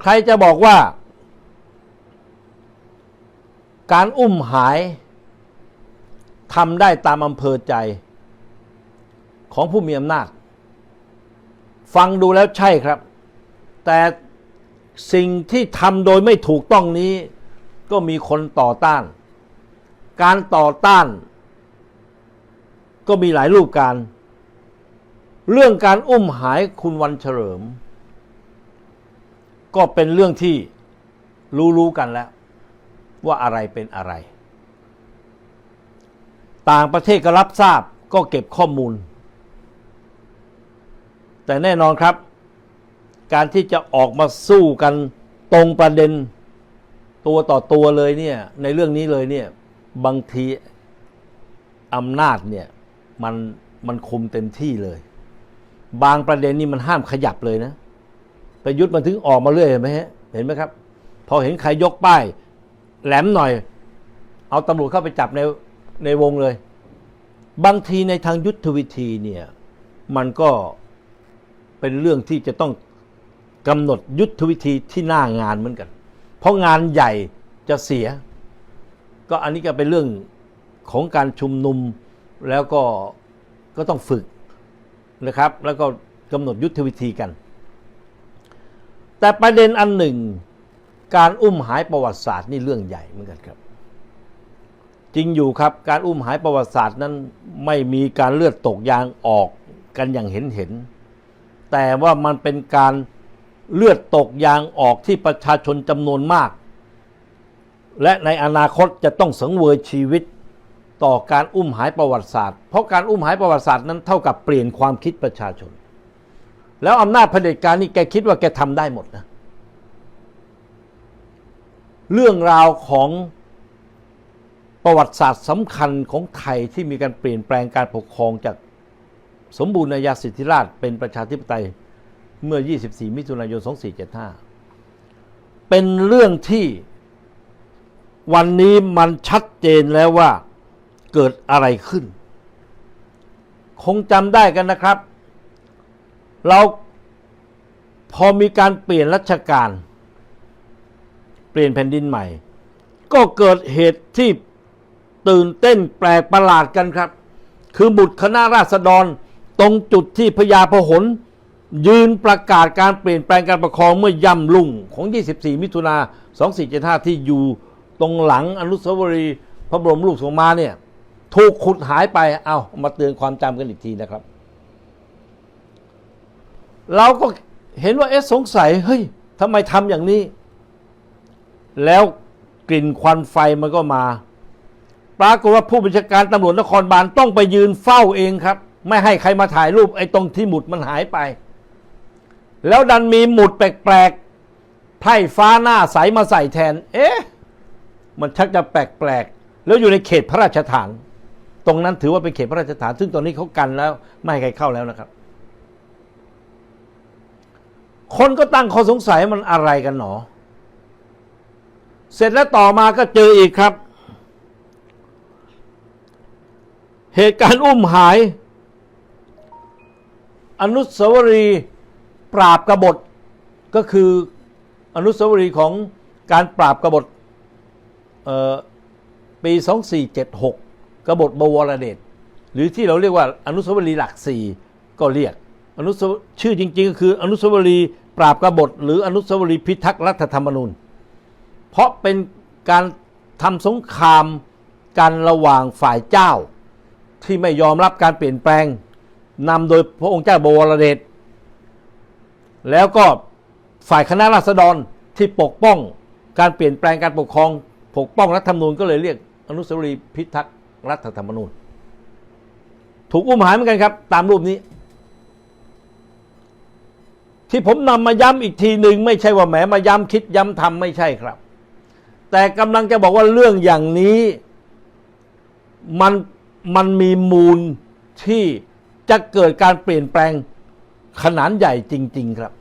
ใครจะบอกว่า การอุ้มหายทำได้ตามอำเภอใจ ของผู้มีอำนาจ ฟังดูแล้วใช่ครับ แต่สิ่งที่ทำโดยไม่ถูกต้องนี้ ก็มีคนต่อต้าน การต่อต้าน ก็มีหลายรูปการ เรื่องการอุ้มหายคุณวันเฉลิม ก็เป็นเรื่องที่รู้ๆกันแล้ว ว่าอะไรเป็นอะไร ต่างประเทศก็รับทราบก็เก็บข้อมูล แต่แน่นอนครับ การที่จะออกมาสู้กันตรงประเด็นตัวต่อตัวเลยเนี่ยในเรื่องนี้เลยเนี่ยบางทีอำนาจเนี่ยมันมันคุมเต็มที่เลย บางประเด็นนี่มันห้ามขยับเลยนะ ประยุทธ์มันถึงออกมาเรื่อยเห็นไหมฮะเห็นไหมครับ พอเห็นใครยกป้าย แหลมหน่อย เอาตำรวจเข้าไปจับในในวงเลย บางทีในทางยุทธวิธีเนี่ย มันก็เป็นเรื่องที่จะต้องกำหนดยุทธวิธีที่หน้างานเหมือนกัน เพราะงานใหญ่จะเสีย ก็อันนี้ก็เป็นเรื่องของการชุมนุมแล้วก็ก็ต้องฝึกนะครับ แล้วก็กำหนดยุทธวิธีกัน แต่ประเด็นอันหนึ่ง การอุ้มหายประวัติศาสตร์นี่เรื่องใหญ่เหมือนกันครับจริงอยู่ครับการอุ้มหายประวัติศาสตร์นั้นไม่มีการเลือดตกยางออกกันอย่างเห็นเห็น แต่ว่ามันเป็นการเลือดตกยางออกที่ประชาชนจำนวนมาก และในอนาคตจะต้องสังเวยชีวิตต่อการอุ้มหายประวัติศาสตร์ เพราะการอุ้มหายประวัติศาสตร์นั้นเท่ากับเปลี่ยนความคิดประชาชน แล้วอำนาจเผด็จการนี่แกคิดว่าแกทำได้หมดนะ เรื่องราวของประวัติศาสตร์สำคัญของไทยที่มีการเปลี่ยนแปลงการปกครองจากสมบูรณาญาสิทธิราชเป็นประชาธิปไตยเมื่อ 24 มิถุนายน 2475 เป็นเรื่องที่วันนี้มันชัดเจนแล้วว่าเกิดอะไรขึ้น คงจำได้กันนะครับ เราพอมีการเปลี่ยนรัชกาลเปลี่ยนแผ่นดินใหม่ ก็เกิดเหตุที่ตื่นเต้นแปลกประหลาดกันครับ คือบุตรคณะราษฎรตรงจุดที่พญาพหลยืนประกาศการเปลี่ยนแปลงการปกครองเมื่อย่ำลุ่งของ 24 มิถุนา2475 ที่อยู่ตรงหลังอนุสาวรีย์พระบรมรูปทรงมาเนี่ย ถูกขุดหายไป เอามาเตือนความจำกันอีกทีนะครับ เราก็เห็นว่าเอ๊ะสงสัยเฮ้ยทำไมทำอย่างนี้ แล้วกลิ่นควันไฟมันก็มา ปรากฏว่าผู้บัญชาการตำรวจนครบาลต้องไปยืนเฝ้าเองครับ ไม่ให้ใครมาถ่ายรูปไอ้ตรงที่หมุดมันหายไป แล้วดันมีหมุดแปลกๆไพร่ฟ้าหน้าใสมาใส่แทน เอ๊ะ มันชักจะแปลกๆแล้วอยู่ในเขตพระราชฐาน ตรงนั้นถือว่าเป็นเขตพระราชฐาน ซึ่งตอนนี้เขากันแล้วไม่ให้ใครเข้าแล้วนะครับ คนก็ตั้งข้อสงสัยมันอะไรกันหนอ เสร็จแล้วต่อมาก็เจออีกครับ เหตุการณ์อุ้มหาย อนุสาวรีย์ปราบกบฏก็คืออนุสาวรีย์ของการปราบกบฏเอ่อปี 2476 กบฏบวรเดชหรือที่เราเรียกว่าอนุสาวรีย์หลักสี่ก็เรียก อนุสาวชื่อจริง ๆ ก็คือ อนุสาวรีย์ปราบกบฏ หรืออนุสาวรีย์พิทักษ์รัฐธรรมนูญ เพราะเป็นการทำสงครามกันระหว่างฝ่ายเจ้า ที่ไม่ยอมรับการเปลี่ยนแปลงนำโดยพระองค์เจ้าบวรเดชแล้วก็ฝ่ายคณะราษฎรที่ปกป้องการเปลี่ยนแปลงการปกครอง ปกป้องรัฐธรรมนูญก็เลยเรียกอนุสาวรีย์พิทักษ์รัฐธรรมนูญ ถูกอุ้มหายเหมือนกันครับ ตามรูปนี้ ที่ผมนำมาย้ำอีกทีหนึ่งไม่ใช่ว่าแหมมาย้ำคิดย้ำทำไม่ใช่ครับ แต่กำลังจะบอกว่าเรื่องอย่างนี้มันมันมีมูลที่จะเกิดการเปลี่ยนแปลงขนาดใหญ่จริง ๆ ครับ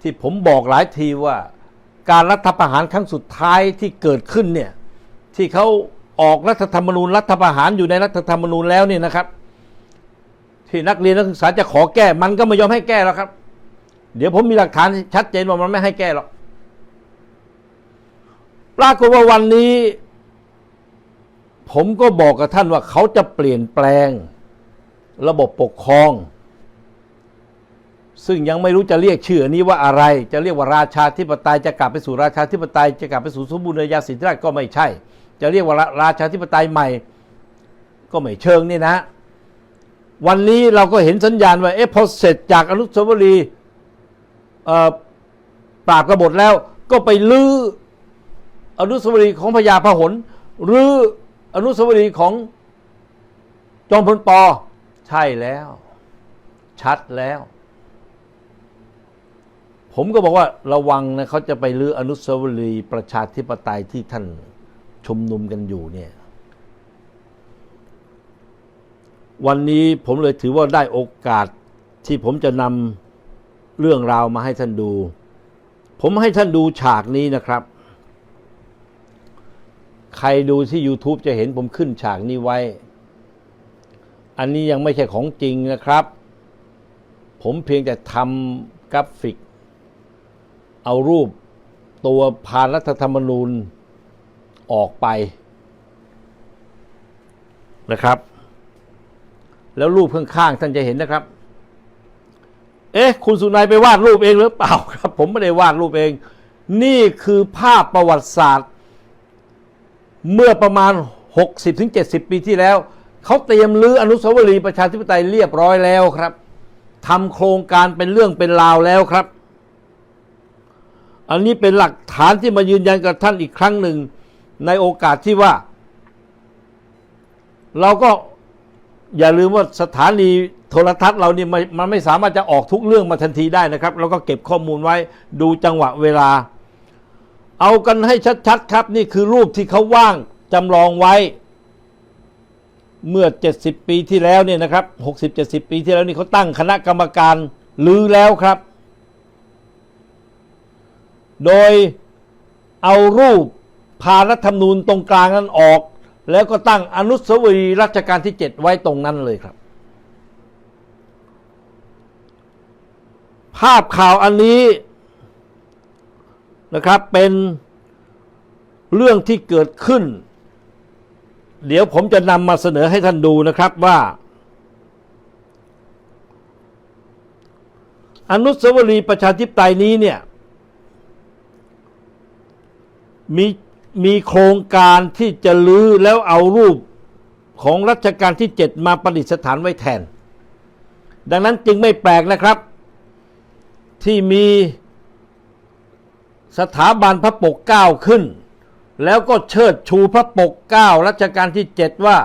ที่ผมบอกหลายทีว่า การรัฐประหารครั้งสุดท้ายที่เกิดขึ้นเนี่ยที่เขาออกรัฐธรรมนูญรัฐประหารอยู่ในรัฐธรรมนูญแล้วเนี่ยนะครับ ที่นักเรียนนักศึกษาจะขอแก้มันก็ไม่ยอมให้แก้แล้วครับ เดี๋ยวผมมีหลักฐานชัดเจนว่ามันไม่ให้แก้หรอกปรากฏว่าวันนี้ ผมก็บอกกับท่านว่าเขาจะเปลี่ยนแปลง ระบบปกครอง ซึ่งยังไม่รู้จะเรียกชื่อนี้ว่าอะไร จะเรียกว่าราชาธิปไตยจะกลับไปสู่ราชาธิปไตยจะกลับไปสู่สมบูรณาญาสิทธิราชก็ไม่ใช่ จะเรียกว่าราชาธิปไตยใหม่ ก็ไม่เชิงนี่นะ วันนี้เราก็เห็นสัญญาณว่าเอ๊ะพอเสร็จจากอนุสาวรีย์ ปราบกบฏแล้วก็ไปลื้ออนุสาวรีย์ของพญาพหลหรืออนุสาวรีย์ของจอมพลปอใช่แล้ว ชัดแล้ว ผมก็บอกว่าระวังนะเขาจะไปลื้ออนุสาวรีย์ประชาธิปไตยที่ท่านชุมนุมกันอยู่เนี่ย วันนี้ผมเลยถือว่าได้โอกาสที่ผมจะนำ เรื่องราวมาให้ท่านดู ผมให้ท่านดูฉากนี้นะครับ ใครดูที่ YouTube จะเห็นผมขึ้นฉากนี้ไว้ อันนี้ยังไม่ใช่ของจริงนะครับ ผมเพียงแต่ทำกราฟิก เอารูปตัวพานรัฐธรรมนูญออกไปนะครับ แล้วรูปข้างๆท่านจะเห็นนะครับ เอ๊ะ คุณสุนัยไปวาดรูปเองหรือเปล่าครับ ผมไม่ได้วาดรูปเอง นี่คือภาพประวัติศาสตร์ เมื่อประมาณ 60-70 ปีที่แล้ว เขาเตรียมรื้ออนุสาวรีย์ประชาธิปไตยเรียบร้อยแล้วครับทำโครงการเป็นเรื่องเป็นราวแล้วครับ อันนี้เป็นหลักฐานที่มายืนยันกับท่านอีกครั้งหนึ่ง ในโอกาสที่ว่า เราก็ อย่าลืมว่าสถานีโทรทัศน์เรานี่มันมันไม่สามารถจะออกทุกเรื่องมาทันทีได้นะครับเราก็เก็บข้อมูลไว้ดูจังหวะเวลา เอากันให้ชัดๆครับ นี่คือรูปที่เขาว่างจำลองไว้ เมื่อ 70 ปีที่แล้วเนี่ยนะครับ 60-70 ปีที่แล้วนี่เขาตั้งคณะกรรมการลือแล้วครับ โดยเอารูปพารัฐธรรมนูญตรงกลางนั้นออก แล้วก็ตั้งอนุสาวรีย์รัชกาลที่ 7 ไว้ตรงนั้นเลยครับ ภาพข่าวอันนี้นะครับเป็นเรื่องที่เกิดขึ้น เดี๋ยวผมจะนำมาเสนอให้ท่านดูนะครับว่า อนุสาวรีย์ประชาธิปไตยนี้เนี่ยมี มีโครงการที่จะลื้อแล้วเอารูปของรัชกาลที่ 7 มาประดิษฐานไว้แทน ดังนั้นจึงไม่แปลกนะครับ ที่มีสถาบันพระปกเก้าขึ้น แล้วก็เชิดชูพระปกเก้ารัชกาลที่ 7 ว่า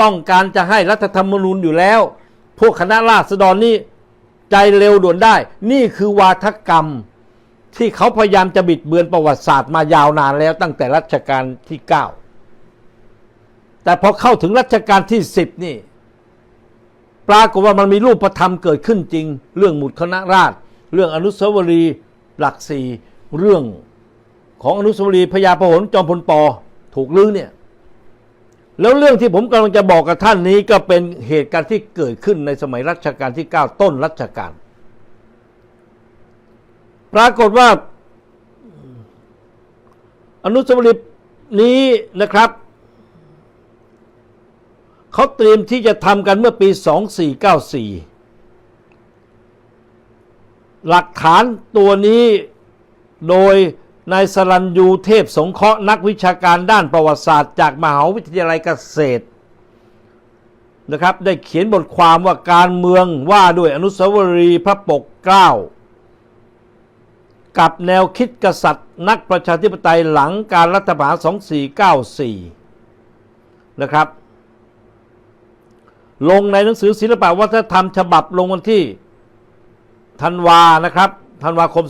ต้องการจะให้รัฐธรรมนูญอยู่แล้ว พวกคณะราษฎรนี่ใจเร็วด่วนได้ นี่คือวาทกรรม ที่เขาพยายามจะบิดเบือนประวัติศาสตร์มายาวนานแล้วตั้งแต่รัชกาลที่ 9 แต่พอเข้าถึงรัชกาลที่ 10 นี่ ปรากฏว่ามันมีรูปธรรมเกิดขึ้นจริง เรื่องหมุดคณะราษฎรเรื่องอนุสาวรีย์หลักสี่เรื่องของอนุสาวรีย์พญาพหลจอมพลปอถูกลื้อเนี่ยแล้วเรื่องที่ผมกำลังจะบอกกับท่านนี้ก็เป็นเหตุการณ์ที่เกิดขึ้นในสมัยรัชกาลที่ 9 ต้นรัชกาล ปรากฏว่า อนุสาวรีย์นี้นะครับเขาเตรียมที่จะทำกันเมื่อปี 2494 หลักฐานตัวนี้โดยนายสรัญยูเทพสงเคราะห์นักวิชาการด้านประวัติศาสตร์ จากมหาวิทยาลัยเกษตรนะครับ ได้เขียนบทความว่าการเมืองว่าด้วยอนุสาวรีย์พระปกเกล้า กับแนวคิดกษัตริย์ นักประชาธิปไตยหลังการรัฐประหาร 2494 นะครับ ลงในหนังสือศิลปวัฒนธรรมฉบับลงวันที่ธันวานะครับธันวาคม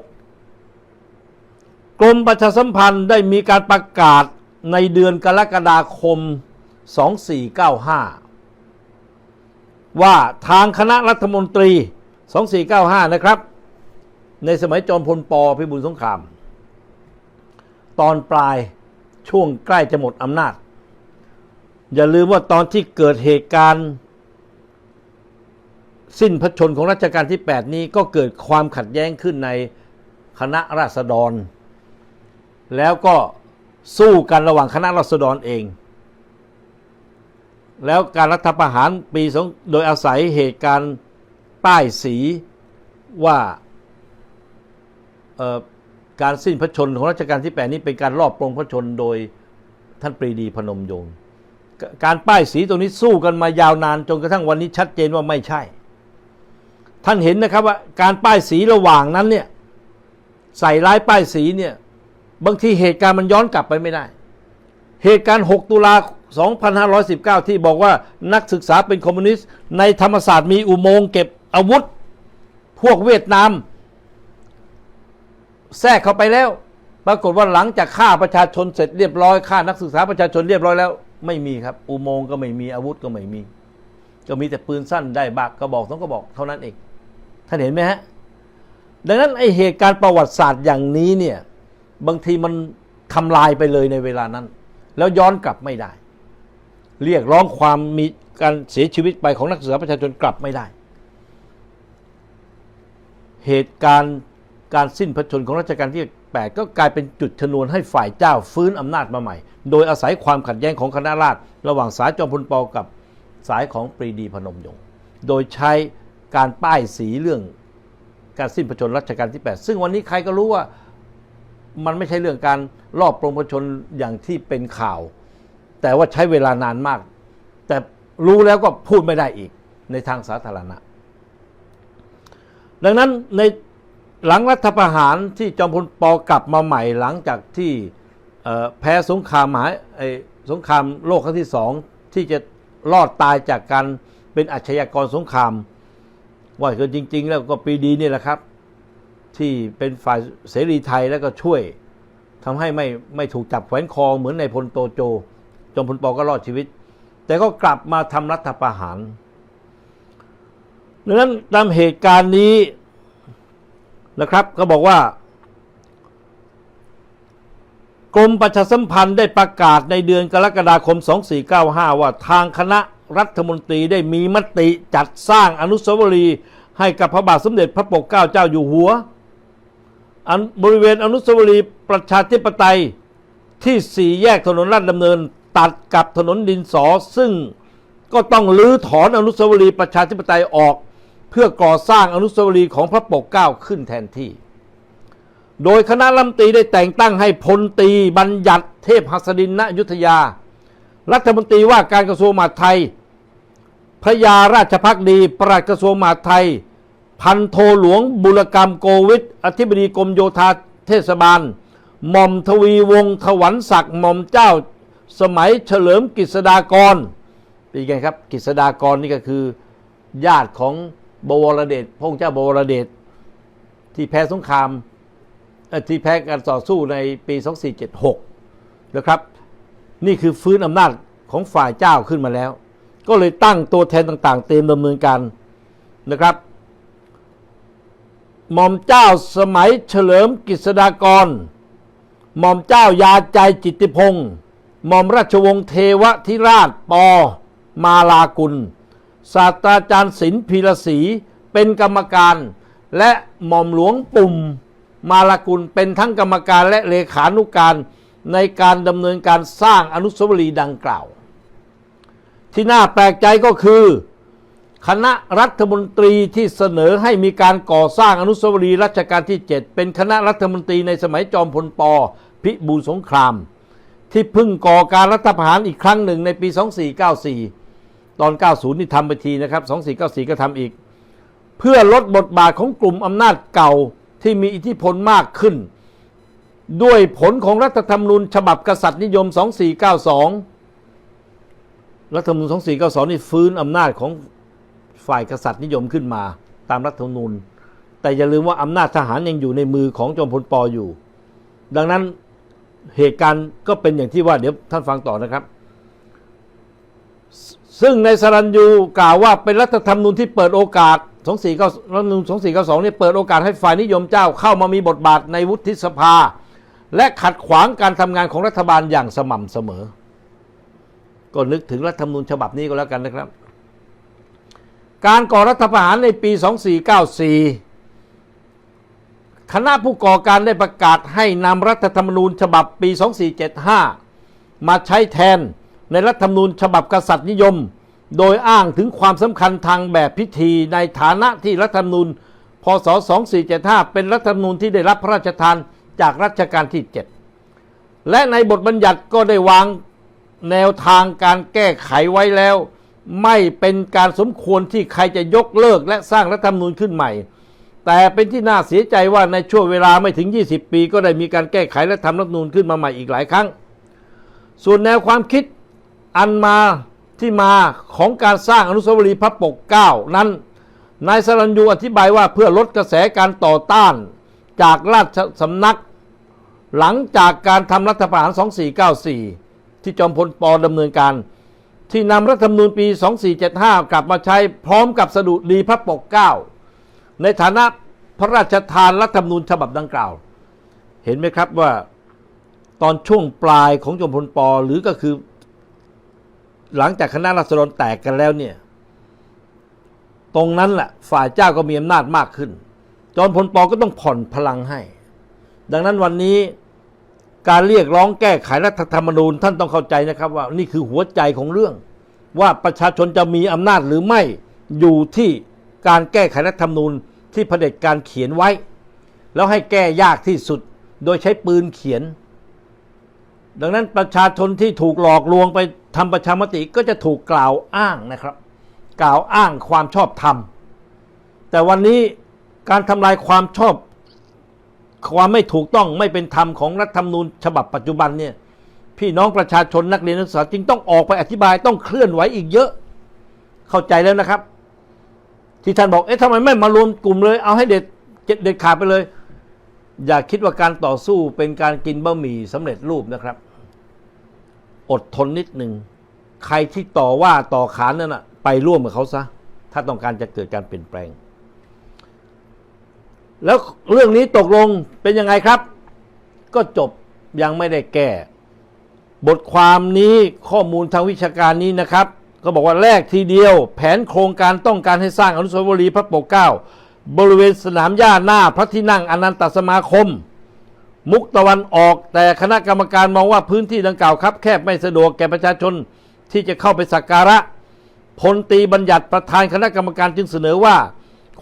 256 กรมประชาสัมพันธ์ได้มีการประกาศในเดือนกรกฎาคม 2495 ว่าทางคณะรัฐมนตรี 2495 นะครับ ในสมัยจอมพลปพิบูลสงคราม ตอนปลายช่วงใกล้จะหมดอำนาจ อย่าลืมว่าตอนที่เกิดเหตุการณ์ สิ้นพระชนของรัชกาลที่ 8 นี้ก็เกิดความขัดแย้งขึ้นในคณะราษฎร แล้วก็สู้กันระหว่างคณะรัษฎรเอง แล้วการรัฐประหารปีสองโดยอาศัยเหตุการณ์ป้ายสีว่า การสิ้นพระชนม์ของรัชกาลที่ 8 นี้เป็นการรอบปรงพระชนม์โดยท่านปรีดีพนมยงค์กการป้ายสีตรงนี้สู้กันมายาวนานจนกระทั่งวันนี้ชัดเจนว่าไม่ใช่ ท่านเห็นนะครับว่าการป้ายสีระหว่างนั้นเนี่ยใส่ร้ายป้ายสีเนี่ยบางทีเหตุการณ์มันย้อนกลับไปไม่ได้ เหตุการณ์ 6 ตุลา 2519 ที่บอกว่านักศึกษาเป็นคอมมิวนิสต์ในธรรมศาสตร์มีอุโมงค์เก็บอาวุธ พวกเวียดนาม แทรกเข้าไปแล้ว ปรากฏว่าหลังจากฆ่าประชาชนเสร็จเรียบร้อยฆ่านักศึกษาประชาชนเรียบร้อยแล้ว ไม่มีครับ อุโมงค์ก็ไม่มีอาวุธก็ไม่มี ก็มีแต่ปืนสั้นได้บักกระบอกสองกระบอกเท่านั้นเองท่านเห็นไหมฮะดังนั้นไอเหตุการณ์ประวัติศาสตร์อย่างนี้เนี่ยบางทีมันทำลายไปเลยในเวลานั้น แล้วย้อนกลับไม่ได้ เรียกร้องความมีการเสียชีวิตไปของนักศึกษาประชาชนกลับไม่ได้ เหตุการณ์ การสิ้นพระชนของรัชกาลที่ 8 ก็กลายเป็นจุดชนวนให้ฝ่ายเจ้าฟื้นอำนาจมาใหม่ โดยอาศัยความขัดแย้งของคณะราษฎรระหว่างสายจอมพลปกับสายของปรีดีพนมยงค์โดยใช้การป้ายสีเรื่องการสิ้นพระชนรัชกาลที่ 8 ซึ่งวันนี้ใครก็รู้ว่ามันไม่ใช่เรื่องการรอบปรงพระชนอย่างที่เป็นข่าว แต่ว่าใช้เวลานานมาก แต่รู้แล้วก็พูดไม่ได้อีกในทางสาธารณะ ดังนั้นใน หลังรัฐประหารที่จอมพลปกลับมาใหม่หลังจากที่แพ้สงครามหาไอ้สงครามโลกครั้งที่สองที่จะรอดตายจากการเป็นอาชญากรสงคราม ว่าคือจริง ๆ แล้วก็ปีดีนี่แหละครับ ที่เป็นฝ่ายเสรีไทยแล้วก็ช่วยทำให้ไม่ไม่ถูกจับแขวนคอเหมือนในพลโตโจ จอมพลปก็รอดชีวิต แต่ก็กลับมาทำรัฐประหารดังนั้นตามเหตุการณ์นี้ นะครับก็บอกว่ากรมประชาสัมพันธ์ได้ประกาศในเดือนกรกฎาคม 2495 ว่าทางคณะรัฐมนตรีได้มีมติจัดสร้างอนุสาวรีย์ให้กับพระบาทสมเด็จพระปกเกล้าเจ้าอยู่หัว บริเวณอนุสาวรีย์ประชาธิปไตยที่สี่แยกถนนลาดดำเนินตัดกับถนนดินสอ ซึ่งก็ต้องรื้อถอนอนุสาวรีย์ประชาธิปไตยออก เพื่อก่อสร้างอนุสาวรีย์ของพระปกเกล้าขึ้นแทนที่ โดยคณะรัฐมนตรีได้แต่งตั้งให้พลตีบัญญัติเทพหัสดินณยุทธยา รัฐมนตรีว่าการกระทรวงมหาดไทย พระยาราชพักดีปลัดกระทรวงมหาดไทย พันโทหลวงบุรกรรมโกวิทอธิบดีกรมโยธาเทศบาล หม่อมทวีวงศ์ถวันศักดิ์หม่อมเจ้า สมัยเฉลิมกฤษฎากรเป็นไงครับกฤษฎากรนี่ก็คือญาติของ บวรเดชพระองค์เจ้าบวรเดชที่แพ้สงครามที่แพ้การต่อสู้ในปี 2476 นะครับ นี่คือฟื้นอำนาจของฝ่ายเจ้าขึ้นมาแล้ว ก็เลยตั้งตัวแทนต่างๆ เตรียมดำเนินการนะครับหม่อมเจ้าสมัยเฉลิมกฤษฎากรหม่อมเจ้ายาใจจิตติพงศ์หม่อมราชวงศ์เทวทิราชปอมาลากุล ศาสตราจารย์ศิลป์พีรศรีเป็นกรรมการ และหม่อมหลวงปุ่มมาลากุลเป็นทั้งกรรมการและเลขานุการในการดำเนินการสร้างอนุสาวรีย์ดังกล่าว ที่น่าแปลกใจก็คือ คณะรัฐมนตรีที่เสนอให้มีการก่อสร้างอนุสาวรีย์รัชกาลที่ 7 เป็นคณะรัฐมนตรีในสมัยจอมพลปพิบูลสงคราม ที่เพิ่งก่อการรัฐประหารอีกครั้งหนึ่งในปี 2494 ตอน 90 นี่ทำไปทีนะครับ 2494 ก็ทำอีก เพื่อลดบทบาทของกลุ่มอำนาจเก่าที่มีอิทธิพลมากขึ้น ด้วยผลของรัฐธรรมนูญฉบับกษัตริย์นิยม 2492 รัฐธรรมนูญ 2492 นี่ฟื้นอำนาจของฝ่ายกษัตริย์นิยมขึ้นมาตามรัฐธรรมนูญ แต่อย่าลืมว่าอำนาจทหารยังอยู่ในมือของจอมพลปอยู่ ดังนั้นเหตุการณ์ก็เป็นอย่างที่ว่าเดี๋ยวท่านฟังต่อนะครับ ซึ่งในสรัญยูกล่าวว่าเป็นรัฐธรรมนูญที่เปิดโอกาส2492รัฐธรรมนูญ2492เนี่ยเปิดโอกาสให้ฝ่ายนิยมเจ้าเข้ามามีบทบาทในวุฒิสภา และขัดขวางการทำงานของรัฐบาลอย่างสม่ำเสมอ ก็นึกถึงรัฐธรรมนูญฉบับนี้ก็แล้วกันนะครับ การก่อรัฐประหารในปี 2494 คณะผู้ก่อการได้ประกาศให้นำรัฐธรรมนูญฉบับปี 2475 มาใช้แทน ในรัฐธรรมนูญฉบับกษัตริย์นิยม โดยอ้างถึงความสำคัญทางแบบพิธีในฐานะที่รัฐธรรมนูญพศ 2475 เป็นรัฐธรรมนูญที่ได้รับพระราชทานจากรัชกาลที่ 7 และในบทบัญญัติก็ได้วางแนวทางการแก้ไขไว้แล้ว ไม่เป็นการสมควรที่ใครจะยกเลิกและสร้างรัฐธรรมนูญขึ้นใหม่ แต่เป็นที่น่าเสียใจว่าในช่วงเวลาไม่ถึง 20 ปี ก็ได้มีการแก้ไขและทำรัฐธรรมนูญขึ้นมาใหม่อีกหลายครั้ง ส่วนแนวความคิด อันมาที่มาของการสร้างอนุสาวรีย์พระปกเก้านั้น นายสรัญยูอธิบายว่าเพื่อลดกระแสการต่อต้านจากราชสำนัก หลังจากการทำรัฐประหาร 2494 ที่จอมพลปดำเนินการ ที่นำรัฐธรรมนูญปี 2475 กลับมาใช้พร้อมกับสดุดีพระปกเก้าในฐานะพระราชทานรัฐธรรมนูญฉบับดังกล่าว เห็นไหมครับว่าตอนช่วงปลายของจอมพลปหรือก็คือ หลังจากคณะราษฎรแตกกันแล้วเนี่ย ตรงนั้นแหละฝ่ายเจ้าก็มีอำนาจมากขึ้น จอมพลปก็ต้องผ่อนพลังให้ ดังนั้นวันนี้การเรียกร้องแก้ไขรัฐธรรมนูญท่านต้องเข้าใจนะครับว่านี่คือหัวใจของเรื่อง ว่าประชาชนจะมีอำนาจหรือไม่อยู่ที่การแก้ไขรัฐธรรมนูญที่เผด็จการเขียนไว้ แล้วให้แก้ยากที่สุดโดยใช้ปืนเขียน ดังนั้นประชาชนที่ถูกหลอกลวงไปทำประชามติก็จะถูกกล่าวอ้างนะครับ กล่าวอ้างความชอบธรรม แต่วันนี้การทำลายความชอบความไม่ถูกต้องไม่เป็นธรรมของรัฐธรรมนูญฉบับปัจจุบันเนี่ยพี่น้องประชาชนนักเรียนนักศึกษาจึงต้องออกไปอธิบายต้องเคลื่อนไหวอีกเยอะ เข้าใจแล้วนะครับ ที่ท่านบอกเอ๊ะทำไมไม่มารวมกลุ่มเลย เอาให้เด็ดเด็ดขาดไปเลย อย่าคิดว่าการต่อสู้เป็นการกินบะหมี่สำเร็จรูปนะครับ อดทนนิดหนึ่งใครที่ต่อว่าต่อขานนั่นนะไปร่วมกับเขาซะ ถ้าต้องการจะเกิดการเปลี่ยนแปลง แล้วเรื่องนี้ตกลงเป็นยังไงครับ ก็จบยังไม่ได้แก้ บทความนี้ข้อมูลทางวิชาการนี้นะครับ ก็บอกว่าแรกทีเดียว แผนโครงการต้องการให้สร้างอนุสาวรีย์พระปกเกล้า บริเวณสนามหญ้าหน้าพระที่นั่งอนันตสมาคม มุกตะวันออกแต่คณะกรรมการมองว่าพื้นที่ดังกล่าวครับ แคบไม่สะดวกแก่ประชาชนที่จะเข้าไปสักการะพลตีบัญญัติประธานคณะกรรมการจึงเสนอว่า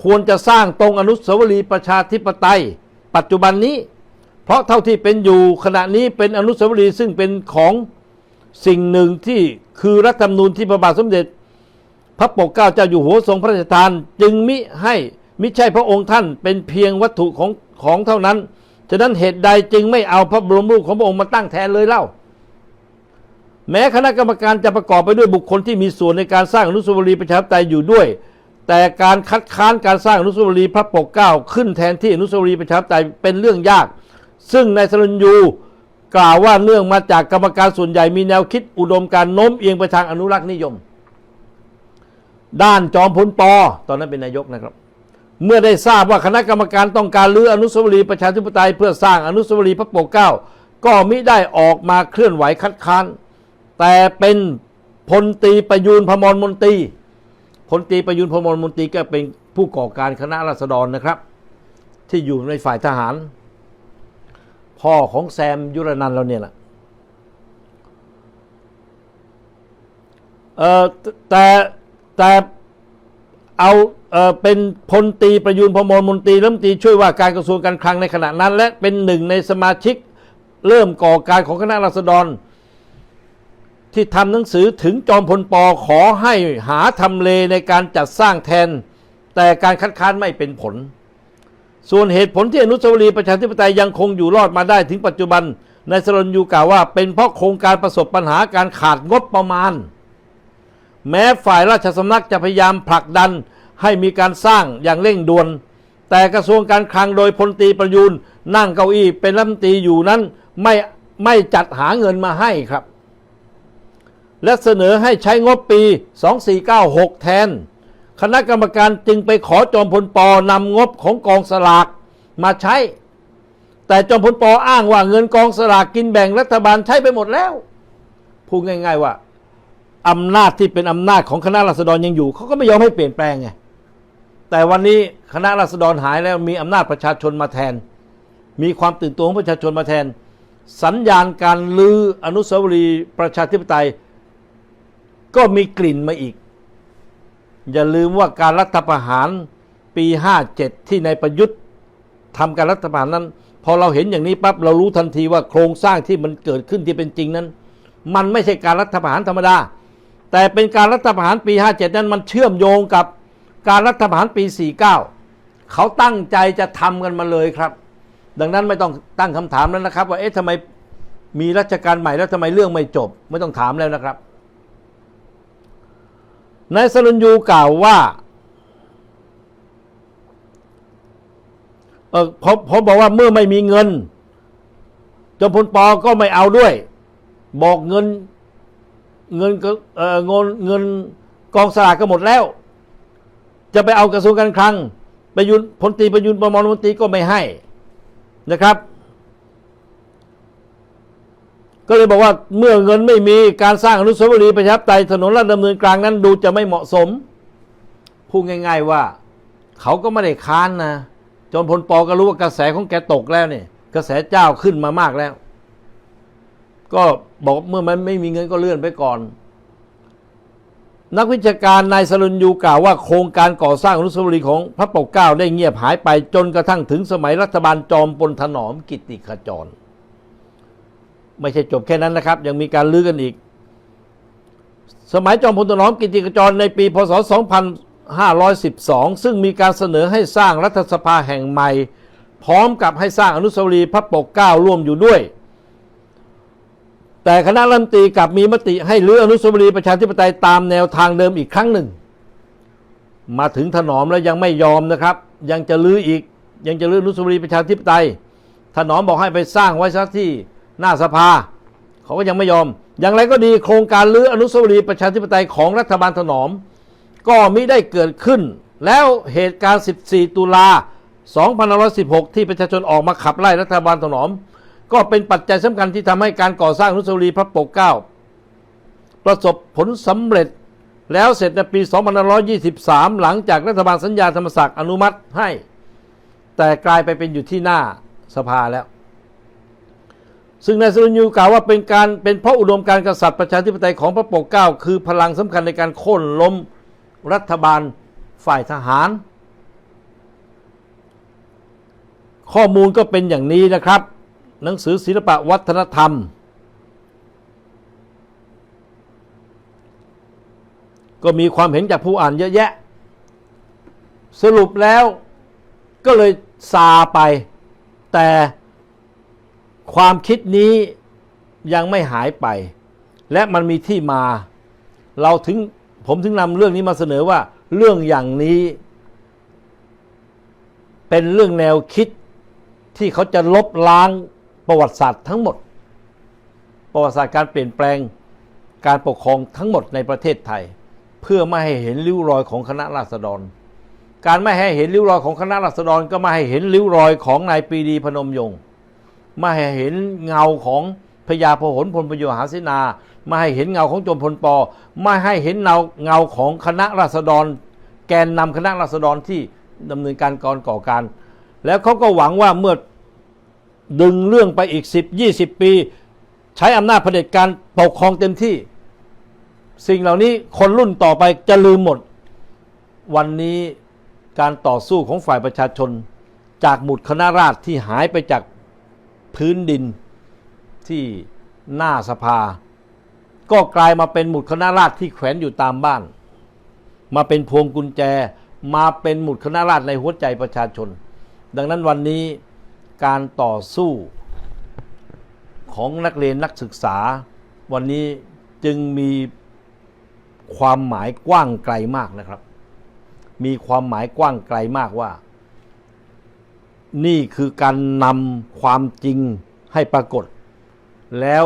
ควรจะสร้างตรงอนุสาวรีย์ประชาธิปไตย ปัจจุบันนี้ เพราะเท่าที่เป็นอยู่ขณะนี้เป็นอนุสาวรีย์ซึ่งเป็นของสิ่งหนึ่งที่คือรัฐธรรมนูญที่พระบาทสมเด็จ พระปกเกล้าเจ้าอยู่หัวทรงพระราชทานจึงมิให้ มิใช่พระองค์ท่านเป็นเพียงวัตถุของของเท่านั้น ฉะนั้นเหตุใดจึงไม่เอาพระบรมรูปของพระองค์มาตั้งแทนเลยเล่า แม้คณะกรรมการจะประกอบไปด้วยบุคคลที่มีส่วนในการสร้างอนุสาวรีย์ประชาธิปไตยอยู่ด้วย แต่การคัดค้านการสร้างอนุสาวรีย์พระปกเกล้าขึ้นแทนที่อนุสาวรีย์ประชาธิปไตยเป็นเรื่องยาก ซึ่งนายสรัญยูกล่าวว่าเนื่องมาจากกรรมการส่วนใหญ่มีแนวคิดอุดมการณ์โน้มเอียงไปทางอนุรักษ์นิยม ด้านจอมพลปอตอนนั้นเป็นนายกนะครับ เมื่อได้ทราบว่าคณะกรรมการต้องการรื้ออนุสาวรีย์ประชาธิปไตยเพื่อสร้างอนุสาวรีย์พระปกเกล้าก็มิได้ออกมาเคลื่อนไหวคัดค้าน แต่เป็นพลตีประยูนพมรมนตรีพลตีประยูนพมรมนตรีก็เป็นผู้ก่อการคณะราษฎรนะครับ ที่อยู่ในฝ่ายทหาร พ่อของแซมยุรนันเราเนี่ยแหละเออแต่แต่เอา เป็นพลตีประยูนพมรมนตรีรัฐมนตรีช่วยว่าการกระทรวงการคลังในขณะนั้น และเป็นหนึ่งในสมาชิกเริ่มก่อการของคณะราษฎร ที่ทำหนังสือถึงจอมพลปอขอให้หาทำเลในการจัดสร้างแทน แต่การคัดค้านไม่เป็นผล ส่วนเหตุผลที่อนุสาวรีย์ประชาธิปไตยยังคงอยู่รอดมาได้ถึงปัจจุบันนายสรญยูกล่าวว่า เป็นเพราะโครงการประสบปัญหาการขาดงบประมาณ แม้ฝ่ายราชสำนักจะพยายามผลักดัน ให้มีการสร้างอย่างเร่งด่วน แต่กระทรวงการคลังโดยพลตรีประยูนนั่งเก้าอี้เป็นรัฐมนตรีอยู่นั้นไม่ไม่จัดหาเงินมาให้ครับ และเสนอให้ใช้งบปี 2496 แทน คณะกรรมการจึงไปขอจอมพลปอนำงบของกองสลากมาใช้ แต่จอมพลปออ้างว่าเงินกองสลากกินแบ่งรัฐบาลใช้ไปหมดแล้วพูดง่าย ๆว่าอำนาจที่เป็นอำนาจของคณะราษฎรยังอยู่เขาก็ไม่ยอมให้เปลี่ยนแปลงไง แต่วันนี้คณะราษฎรหายแล้วมีอำนาจประชาชนมาแทน มีความตื่นตัวของประชาชนมาแทน สัญญาณการลืออนุสาวรีย์ประชาธิปไตย ก็มีกลิ่นมาอีก อย่าลืมว่าการรัฐประหารปี 57 ที่ในายประยุทธ์ทำการรัฐประหารนั้น พอเราเห็นอย่างนี้ปั๊บเรารู้ทันทีว่าโครงสร้างที่มันเกิดขึ้นที่เป็นจริงนั้น มันไม่ใช่การรัฐประหารธรรมดา แต่เป็นการรัฐประหารปี 57 นั้นมันเชื่อมโยงกับ การรัฐประหารปี 49 เขาตั้งใจจะทำกันมาเลยครับ ดังนั้นไม่ต้องตั้งคำถามแล้วนะครับ ว่าเอ๊ะทำไมมีรัชการใหม่แล้วทำไมเรื่องไม่จบ ไม่ต้องถามแล้วนะครับนายสรุญยูกล่าวว่าเออผมผมบอกว่าเมื่อไม่มีเงินจอมพลปอก็ไม่เอาด้วย บอกเงินเงินก็เออเงินเงินกองสลากก็หมดแล้ว จะไปเอากระทรวงการคลังประยุนพลตรีประยุนประมรมนตรีก็ไม่ให้นะครับ ก็เลยบอกว่าเมื่อเงินไม่มีการสร้างอนุสาวรีย์ประชาธิปไตยถนนลาดดำเนินกลางนั้นดูจะไม่เหมาะสมพูดง่าย ๆว่า เขาก็ไม่ได้ค้านนะจนพลปอก็รู้ว่ากระแสของแกตกแล้วเนี่ย กระแสเจ้าขึ้นมามากแล้ว ก็บอกเมื่อมันไม่มีเงินก็เลื่อนไปก่อน นักวิชาการนายสรุญยูกล่าวว่าโครงการก่อสร้างอนุสาวรีย์ของพระปกเกล้าได้เงียบหายไปจนกระทั่งถึงสมัยรัฐบาลจอมพลถนอมกิติขจร ไม่ใช่จบแค่นั้นนะครับ ยังมีการลื้อกันอีก สมัยจอมพลถนอมกิติขจรในปี พศ 2512 ซึ่งมีการเสนอให้สร้างรัฐสภาแห่งใหม่ พร้อมกับให้สร้างอนุสาวรีย์พระปกเกล้าร่วมอยู่ด้วย แต่คณะรัฐมนตรีกลับมีมติให้รื้ออนุสาวรีย์ประชาธิปไตยตามแนวทางเดิมอีกครั้งหนึ่ง มาถึงถนอมแล้วยังไม่ยอมนะครับ ยังจะลื้ออีกยังจะรื้ออนุสาวรีย์ประชาธิปไตย ถนอมบอกให้ไปสร้างไว้ซะที่หน้าสภา เขาก็ยังไม่ยอม อย่างไรก็ดีโครงการรื้ออนุสาวรีย์ประชาธิปไตยของรัฐบาลถนอม ก็มิได้เกิดขึ้น แล้วเหตุการณ์ 14 ตุลา2516 ที่ประชาชนออกมาขับไล่รัฐบาลถนอม ก็เป็นปัจจัยสำคัญที่ทำให้การก่อสร้างอนุสาวรีย์พระปกเกล้าประสบผลสำเร็จแล้วเสร็จในปี 2523 หลังจากรัฐบาลสัญญาธรรมศักดิ์อนุมัติให้ แต่กลายไปเป็นอยู่ที่หน้าสภาแล้ว ซึ่งนายสุรยูกล่าวว่าเป็นการเป็นเพราะอุดมการกษัตริย์ประชาธิปไตยของพระปกเกล้าคือพลังสำคัญในการโค่นล้มรัฐบาลฝ่ายทหาร ข้อมูลก็เป็นอย่างนี้นะครับ หนังสือศิลปะวัฒนธรรม ก็มีความเห็นจากผู้อ่านเยอะแยะ สรุปแล้วก็เลยซาไป แต่ความคิดนี้ยังไม่หายไป และมันมีที่มา เราถึงผมถึงนำเรื่องนี้มาเสนอว่าเรื่องอย่างนี้ เป็นเรื่องแนวคิดที่เขาจะลบล้าง ประวัติศาสตร์ทั้งหมด ประวัติศาสตร์การเปลี่ยนแปลงการปกครองทั้งหมดในประเทศไทย เพื่อไม่ให้เห็นริ้วรอยของคณะราษฎร การไม่ให้เห็นริ้วรอยของคณะราษฎร ก็ไม่ให้เห็นริ้วรอยของนายปีดีพนมยงค์ไม่ให้เห็นเงาของพญาพหลพลประโยหาสินาไม่ให้เห็นเงาของจมพลปอไม่ให้เห็นเงาเงาของคณะราษฎร แกนนำคณะราษฎรที่ดำเนินการก่อก่อการ แล้วเขาก็หวังว่าเมื่อ ดึงเรื่องไปอีก 10 20 ปี ใช้อำนาจเผด็จการปกครองเต็มที่ สิ่งเหล่านี้คนรุ่นต่อไปจะลืมหมด วันนี้การต่อสู้ของฝ่ายประชาชน จากหมุดคณะราษฎรที่หายไปจากพื้นดินที่หน้าสภา ก็กลายมาเป็นหมุดคณะราษฎรที่แขวนอยู่ตามบ้าน มาเป็นพวงกุญแจมาเป็นหมุดคณะราษฎรในหัวใจประชาชน ดังนั้นวันนี้ การต่อสู้ของนักเรียนนักศึกษา วันนี้จึงมีความหมายกว้างไกลมากนะครับ มีความหมายกว้างไกลมากว่า นี่คือการนำความจริงให้ปรากฏ แล้ว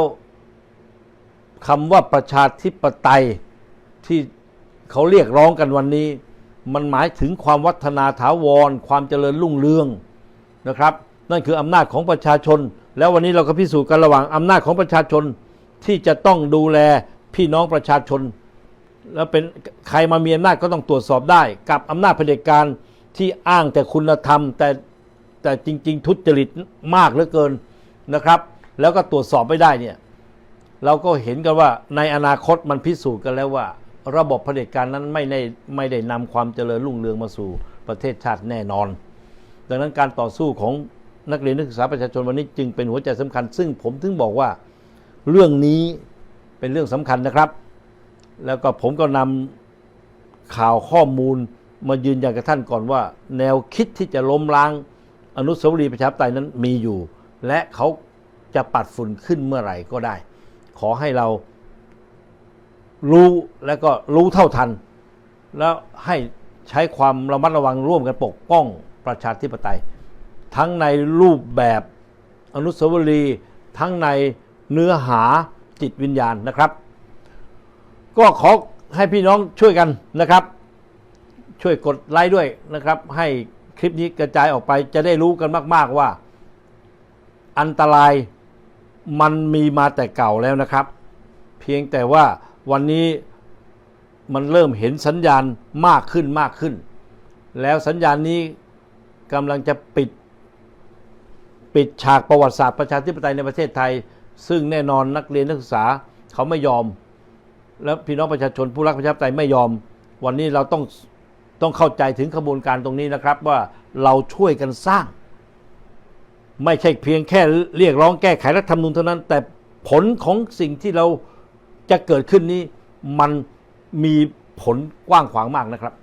คำว่าประชาธิปไตยที่เขาเรียกร้องกันวันนี้ มันหมายถึงความวัฒนาถาวร ความเจริญรุ่งเรืองนะครับ นั่นคืออำนาจของประชาชน แล้ววันนี้เราก็พิสูจน์กันระหว่างอำนาจของประชาชนที่จะต้องดูแลพี่น้องประชาชน แล้วเป็นใครมามีอำนาจก็ต้องตรวจสอบได้ กับอำนาจเผด็จการที่อ้างแต่คุณธรรม แต่แต่จริง ๆ ทุจริตมากเหลือเกินนะครับ แล้วก็ตรวจสอบไม่ได้เนี่ยเราก็เห็นกันว่าในอนาคตมันพิสูจน์กันแล้วว่า ระบบเผด็จการนั้นไม่ได้ไม่ได้นำความเจริญรุ่งเรืองมาสู่ประเทศชาติแน่นอน ดังนั้นการต่อสู้ของ นักเรียนนักศึกษาประชาชนวันนี้จึงเป็นหัวใจสำคัญ ซึ่งผมถึงบอกว่าเรื่องนี้เป็นเรื่องสำคัญนะครับ แล้วก็ผมก็นำข่าวข้อมูลมายืนยันกับท่านก่อนว่า แนวคิดที่จะล้มล้างอนุสาวรีย์ประชาธิปไตยนั้นมีอยู่ และเขาจะปัดฝุ่นขึ้นเมื่อไหร่ก็ได้ ขอให้เรารู้และก็รู้เท่าทัน แล้วให้ใช้ความระมัดระวังร่วมกันปกป้องประชาธิปไตย ทั้งในรูปแบบอนุสาวรีย์ทั้งในเนื้อหาจิตวิญญาณนะครับ ก็ขอให้พี่น้องช่วยกันนะครับ ช่วยกดไลค์ด้วยนะครับ ให้คลิปนี้กระจายออกไปจะได้รู้กันมาก ๆว่า อันตรายมันมีมาแต่เก่าแล้วนะครับ เพียงแต่ว่าวันนี้มันเริ่มเห็นสัญญาณมากขึ้นมากขึ้น แล้วสัญญาณนี้กำลังจะปิด ปิดฉากประวัติศาสตร์ประชาธิปไตยในประเทศไทย ซึ่งแน่นอนนักเรียนนักศึกษาเขาไม่ยอม แล้วพี่น้องประชาชนผู้รักประชาธิปไตยไม่ยอม วันนี้เราต้องต้องเข้าใจถึงขบวนการตรงนี้นะครับ ว่าเราช่วยกันสร้าง ไม่ใช่เพียงแค่เรียกร้องแก้ไขรัฐธรรมนูญเท่านั้น แต่ผลของสิ่งที่เราจะเกิดขึ้นนี้มันมีผลกว้างขวางมากนะครับ